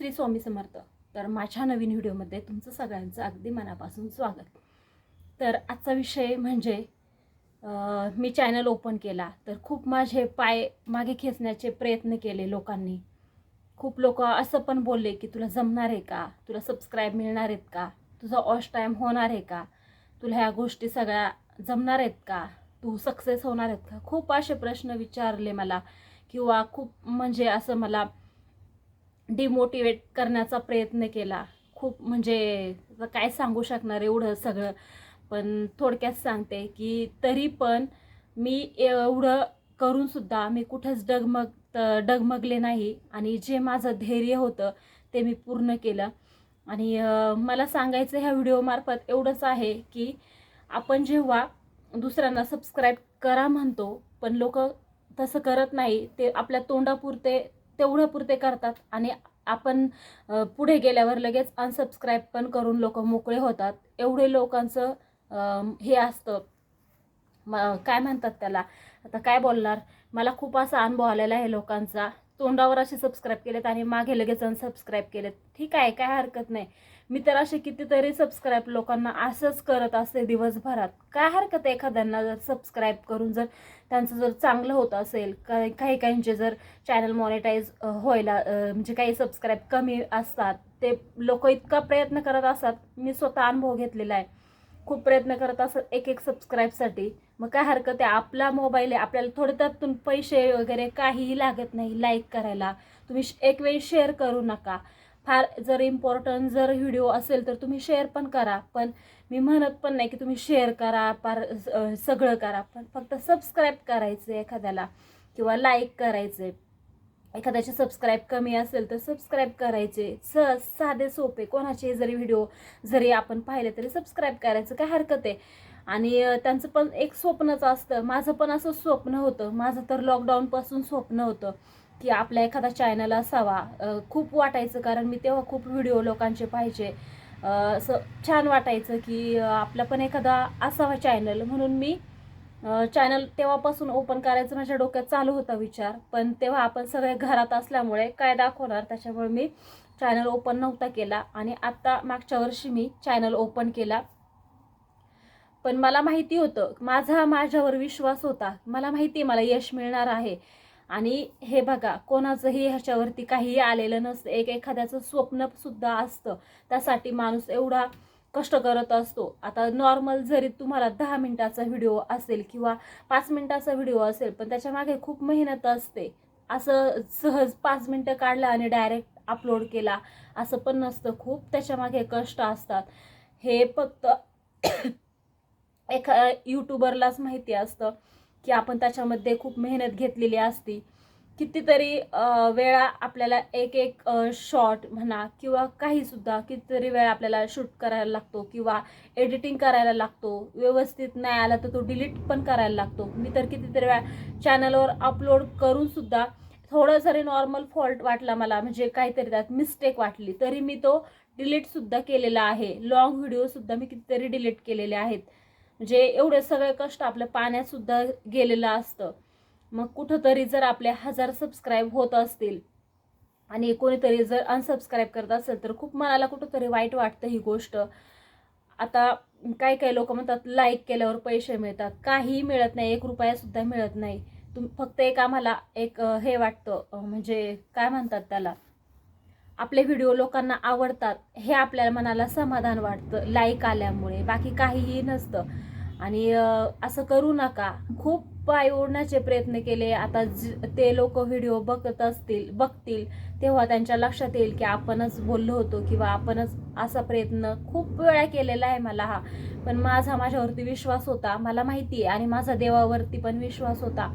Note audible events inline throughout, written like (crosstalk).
श्री स्वामी समर्थ. तर माझ्या नवीन व्हिडिओमध्ये तुमचं सगळ्यांचं अगदी मनापासून स्वागत. तर आजचा विषय म्हणजे मी चॅनल ओपन केला तर खूप माझे पाय मागे खेचण्याचे प्रयत्न केले लोकांनी. खूप लोक असं पण बोलले की तुला जमणार आहे का? तुला सबस्क्राईब मिळणार आहेत का? तुझा ऑश टाईम होणार आहे का? तुला ह्या गोष्टी सगळ्या जमणार आहेत का? तू सक्सेस होणार आहेत का? खूप असे प्रश्न विचारले मला किंवा खूप म्हणजे असं मला डिमोटिवेट करण्याचा प्रयत्न केला. खूप म्हणजे काय सांगू शकणार एवढं सगळं. पण थोडक्यात सांगते की तरी पण मी एवढं करूनसुद्धा मी कुठंच डगमग डगमगले नाही. आणि जे माझं धैर्य होतं ते मी पूर्ण केलं. आणि मला सांगायचं ह्या व्हिडिओमार्फत एवढंच आहे की आपण जेव्हा दुसऱ्यांना सबस्क्राईब करा म्हणतो पण लोक तसं करत नाही ते आपल्या तोंडापुरते तेवढं पुरते करतात. आणि आपण पुढे गेल्यावर लगेच अनसबस्क्राईब पण करून लोक मोकळे होतात. एवढे लोकांचं हे असतं. म- काय म्हणतात त्याला? आता काय बोलणार? मला खूप असा अनुभव आलेला आहे लोकांचा. तोंडावर असे सबस्क्राईब केलेत आणि मागे लगेच अनसबस्क्राईब केलेत. ठीक आहे काय हरकत नाही. मी तर असे कितीतरी सबस्क्राईब लोकांना असंच करत असते दिवसभरात. काय हरकत आहे एखाद्यांना जर सबस्क्राईब करून जर त्यांचं जर चांगलं होत असेल काही काही काहींचे जर चॅनल मॉनिटाईज व्हायला म्हणजे काही सबस्क्राईब कमी असतात ते लोक इतका प्रयत्न करत असतात. मी स्वतः अनुभव घेतलेला आहे. खूप प्रयत्न करत असत एक एक सबस्क्राईबसाठी मग काय हरकत आहे? आपला मोबाईल आहे आपल्याला थोडे त्यातून पैसे वगैरे काहीही लागत नाही लाईक करायला. तुम्ही एक वेळी शेअर करू नका. फार जर इम्पॉर्टंट जर व्हिडिओ असेल तर तुम्ही शेअर पण करा. पण मी म्हणत पण नाही की तुम्ही शेअर करा फार सगळं करा. पण फक्त सबस्क्राईब करायचं एखाद्याला किंवा लाईक करायचे एखाद्याचे सबस्क्राईब कमी असेल तर सबस्क्राईब करायचे. सहज साधे सोपे. कोणाचे जरी व्हिडिओ जरी आपण पाहिले तरी सबस्क्राईब करायचं काय हरकत आहे? आणि त्यांचं पण एक स्वप्नच असतं. माझं पण असं स्वप्न होतं. माझं तर लॉकडाऊनपासून स्वप्न होतं. की आपला एखादा चॅनल असावा. खूप वाटायचं कारण मी तेव्हा खूप व्हिडिओ लोकांचे पाहिजे असं छान वाटायचं की आपला पण एखादा असावा चॅनल म्हणून मी चॅनल तेव्हापासून ओपन करायचं माझ्या डोक्यात चालू होता विचार. पण तेव्हा आपण सगळे घरात असल्यामुळे काय दाखवणार? त्याच्यामुळे मी चॅनल ओपन नव्हता केला. आणि आत्ता मागच्या वर्षी मी चॅनल ओपन केला. पण मला माहिती होतं माझा माझ्यावर विश्वास होता. मला माहिती आहे मला यश मिळणार आहे. आणि हे बघा कोणाचंही ह्याच्यावरती काहीही आलेलं नसतं. एक एखाद्याचं स्वप्न सुद्धा असतं. त्यासाठी माणूस एवढा कष्ट करत असतो. आता नॉर्मल जरी तुम्हाला दहा मिनिटाचा व्हिडिओ असेल किंवा पाच मिनिटाचा व्हिडिओ असेल पण त्याच्यामागे खूप मेहनत असते. असं सहज पाच मिनटं काढला आणि डायरेक्ट अपलोड केला असं पण नसतं. खूप त्याच्यामागे कष्ट असतात. हे फक्त (coughs) एखा यूट्यूबरलाच माहिती असतं. की आपण त्याच्यामध्ये खूप मेहनत घेतलेली असती. कितीतरी वेळा आपल्याला एक एक शॉट म्हणा किंवा काहीसुद्धा कितीतरी वेळा आपल्याला शूट करायला लागतो किंवा एडिटिंग करायला लागतो. व्यवस्थित नाही आला तर तो डिलीट पण करायला लागतो. मी तर कितीतरी वेळा चॅनलवर अपलोड करूनसुद्धा थोडं जरी नॉर्मल फॉल्ट वाटला मला म्हणजे काहीतरी त्यात मिस्टेक वाटली तरी मी तो डिलीटसुद्धा केलेला आहे. लॉंग व्हिडिओसुद्धा मी कितीतरी डिलीट केलेले आहेत. म्हणजे एवढे सगळे कष्ट आपलं पाण्यात सुद्धा गेलेलं असतं. मग कुठंतरी जर आपले हजार सबस्क्राईब होत असतील आणि कोणीतरी जर अनसबस्क्राईब करत असेल तर खूप मनाला कुठंतरी वाईट वाटतं ही गोष्ट. आता काही काही लोक म्हणतात लाईक केल्यावर पैसे मिळतात. काहीही मिळत नाही एक रुपयासुद्धा मिळत नाही. तुम फक्त एक आम्हाला एक हे वाटतं म्हणजे काय म्हणतात त्याला? आपले व्हिडिओ लोकांना आवडतात हे आपल्या मनाला समाधान वाटतं लाईक आल्यामुळे. बाकी काहीही नसतं. आणि असं करू नका. खूप पाय ओढण्याचे प्रयत्न केले. आता ज- ते लोक व्हिडिओ बघत असतील बघतील तेव्हा त्यांच्या लक्षात येईल की आपणच बोललो होतो किंवा आपणच असा प्रयत्न खूप वेळा केलेला आहे मला हा. पण माझा माझ्यावरती विश्वास होता. मला माहिती आहे आणि माझा देवावरती पण विश्वास होता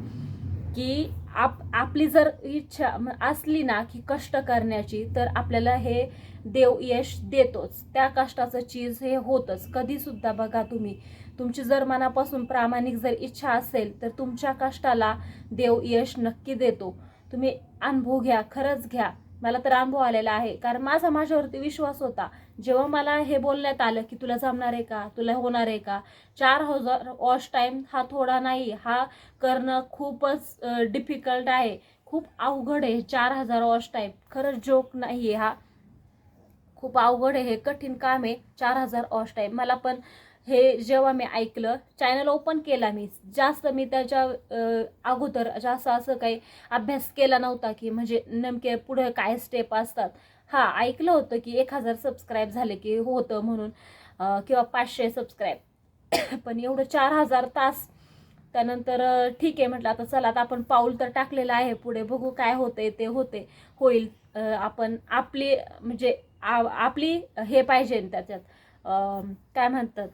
की आप आपली जर इच्छा असली ना की कष्ट करण्याची तर आपल्याला हे देव यश देतोच. त्या कष्टाचं चीज हे होतच. कधीसुद्धा बघा तुम्ही तुमची जर मनापासून प्रामाणिक जर इच्छा असेल तर तुमच्या कष्टाला देव यश नक्की देतो. तुम्ही अनुभव घ्या खरंच घ्या. मला तर अनुभव आलेला आहे. कारण माझा माझ्यावरती विश्वास होता. जेव्हा मला हे बोलण्यात आलं की तुला जमणार आहे का? तुला होणार आहे का? चार हजार वॉश टाईम हा थोडा नाही. हा करणं खूपच डिफिकल्ट आहे. खूप अवघड आहे चार हजार वॉश टाईम खरंच जोक नाही आहे हा. खूप अवघड आहे. हे कठीण काम आहे. चार हजार वॉश टाईम मला पण हे जेव्हा मी ऐकलं चॅनल ओपन केला मी. जास्त मी त्याच्या अगोदर जास्त असं काही अभ्यास केला नव्हता की म्हणजे नेमके पुढे काय स्टेप असतात. हां ऐकलं होतं की एक हजार सबस्क्राईब झाले की होतं म्हणून किंवा पाचशे सबस्क्राईब (coughs) पण एवढं चार हजार तास त्यानंतर ठीक आहे म्हटलं आता चला आता आपण पाऊल तर टाकलेलं आहे. पुढे बघू काय होते ते होते होईल आपण आपली म्हणजे आ- आपली हे पाहिजे त्याच्यात. काय म्हणतात?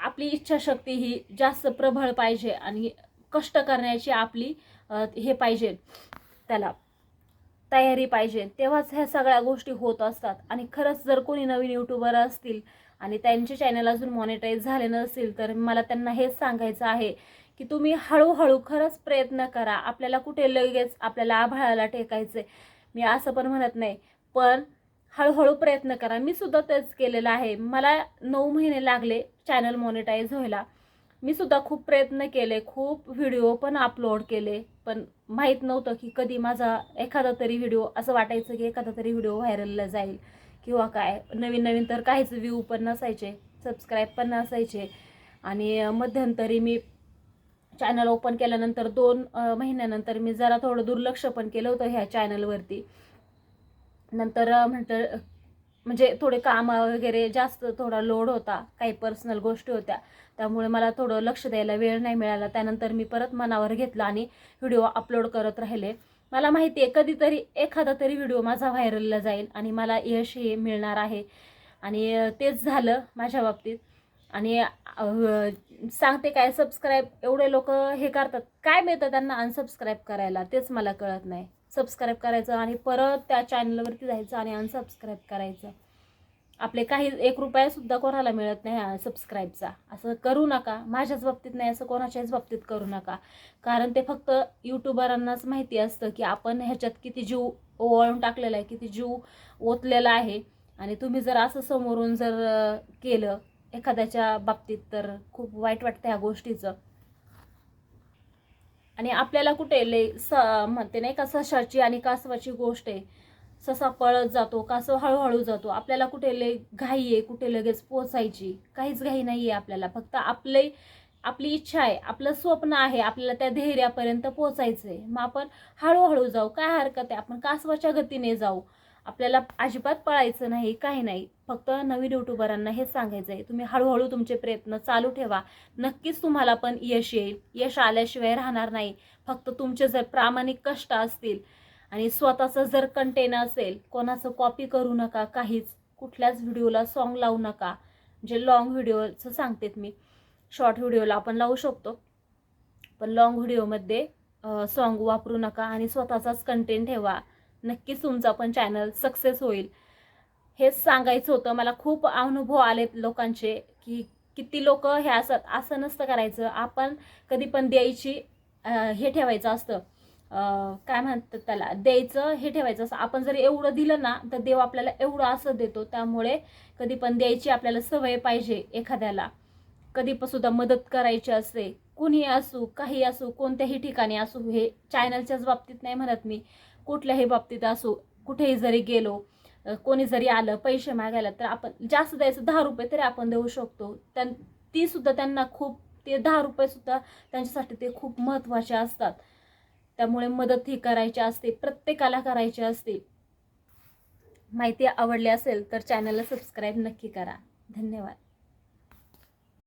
आपली इच्छाशक्ती ही जास्त प्रबळ पाहिजे आणि कष्ट करण्याची आपली हे पाहिजे त्याला तयारी पाहिजे. तेव्हाच ह्या सगळ्या गोष्टी होत असतात. आणि खरंच जर कोणी नवीन यूट्यूबर असतील आणि त्यांचे चॅनल अजून मॉनिटाईज झाले नसतील तर मला त्यांना हेच सांगायचं आहे की तुम्ही हळूहळू खरंच प्रयत्न करा. आपल्याला कुठे लगेच आपल्याला आभाळाला टेकायचे मी असं पण म्हणत नाही. पण हळूहळू प्रयत्न करा. मी सुद्धा तेच केलेलं आहे. मला नऊ महिने लागले चॅनल मॉनिटाईज व्हायला. मी सुद्धा खूप प्रयत्न केले. खूप व्हिडिओ पण अपलोड केले. पण माहीत नव्हतं की कधी माझा एखादा तरी व्हिडिओ असं वाटायचं की एखादा तरी व्हिडिओ व्हायरलला जाईल किंवा काय. नवीन नवीन तर काहीच व्ह्यू पण नसायचे. सबस्क्राईब पण नसायचे. आणि मध्यंतरी मी चॅनल ओपन केल्यानंतर दोन महिन्यानंतर मी जरा थोडं दुर्लक्ष पण केलं होतं ह्या चॅनलवरती नंतर म्हटलं म्हणजे थोडे काम वगैरे जास्त थोडा लोड होता काही पर्सनल गोष्टी होत्या. त्यामुळे मला थोडं लक्ष द्यायला वेळ नाही मिळाला. त्यानंतर मी परत मनावर घेतलं आणि व्हिडिओ अपलोड करत राहिले. मला माहिती आहे कधीतरी एखादा तरी व्हिडिओ माझा व्हायरलला जाईल आणि मला यश हे मिळणार आहे. आणि तेच झालं माझ्या बाबतीत. आणि सांगते काय सबस्क्राईब एवढे लोक हे करतात. काय मिळतं त्यांना अनसबस्क्राईब करायला? तेच मला कळत नाही. सबस्क्राईब करायचं आणि परत त्या चॅनलवरती जायचं आणि अनसबस्क्राईब करायचं. आपले काही एक रुपयासुद्धा कोणाला मिळत नाही सबस्क्राईबचा असं करू नका. माझ्याच बाबतीत नाही असं कोणाच्याच बाबतीत करू नका. कारण ते फक्त यूट्यूबरांनाच माहिती असतं की आपण ह्याच्यात किती जीव ओवाळून टाकलेला आहे किती जीव ओतलेला आहे. आणि तुम्ही जर असं समोरून जर केलं एखाद्याच्या बाबतीत तर खूप वाईट वाटतं ह्या गोष्टीचं. आणि आपल्याला कुठे लय स म्हणते नाही का सशाची आणि कासवाची गोष्ट आहे. ससा पळत जातो कासव हळूहळू जातो. आपल्याला कुठे लय घाई आहे कुठे लगेच पोचायची. काहीच घाई नाही आहे आपल्याला. फक्त आपले आपली इच्छा आहे आपलं स्वप्न आहे आपल्याला त्या धैर्यापर्यंत पोचायचं आहे मग आपण हळूहळू जाऊ. काय हरकत आहे? आपण कासवाच्या गतीने जाऊ. आपल्याला अजिबात पळायचं नाही काही नाही. फक्त नवीन युट्यूबरांना हेच सांगायचं आहे. तुम्ही हळूहळू तुमचे प्रयत्न चालू ठेवा. नक्कीच तुम्हाला पण यश येईल. यश आल्याशिवाय राहणार नाही. फक्त तुमचे जर प्रामाणिक कष्ट असतील आणि स्वतःचं जर कंटेन असेल कोणाचं कॉपी करू नका काहीच. कुठल्याच व्हिडिओला सॉन्ग लावू नका. जे लॉंग व्हिडिओचं सांगतेत मी. शॉर्ट व्हिडिओला आपण लावू शकतो. पण लॉंग व्हिडिओमध्ये सॉन्ग वापरू नका आणि स्वतःचाच कंटेंट ठेवा. नक्कीच तुमचा पण चॅनल सक्सेस होईल. हेच सांगायचं होतं मला खूप अनुभव आलेत लोकांचे की किती लोक हे असत असं नसतं करायचं. आपण कधी पण द्यायची हे ठेवायचं असतं. काय म्हणतात त्याला द्यायचं हे ठेवायचं असं आपण जर एवढं दिलं ना तर देव आपल्याला एवढं असं देतो. त्यामुळे कधी पण द्यायची आपल्याला सवय पाहिजे एखाद्याला. कधी पण सुद्धा मदत करायची असते. कुणी असू काही असू कोणत्याही ठिकाणी असू हे चॅनलच्याच बाबतीत नाही म्हणत मी. कुठल्याही बाबतीत असो कुठेही जरी गेलो कोणी जरी आलं पैसे मागायला तर आपण जास्त द्यायचं दहा रुपये तरी आपण देऊ शकतो. त्यां ती सुद्धा त्यांना खूप ते दहा रुपये सुद्धा त्यांच्यासाठी ते खूप महत्त्वाचे असतात. त्यामुळे मदत ही करायची असते प्रत्येकाला करायची असते. माहिती आवडली असेल तर चॅनलला सबस्क्राईब नक्की करा. धन्यवाद.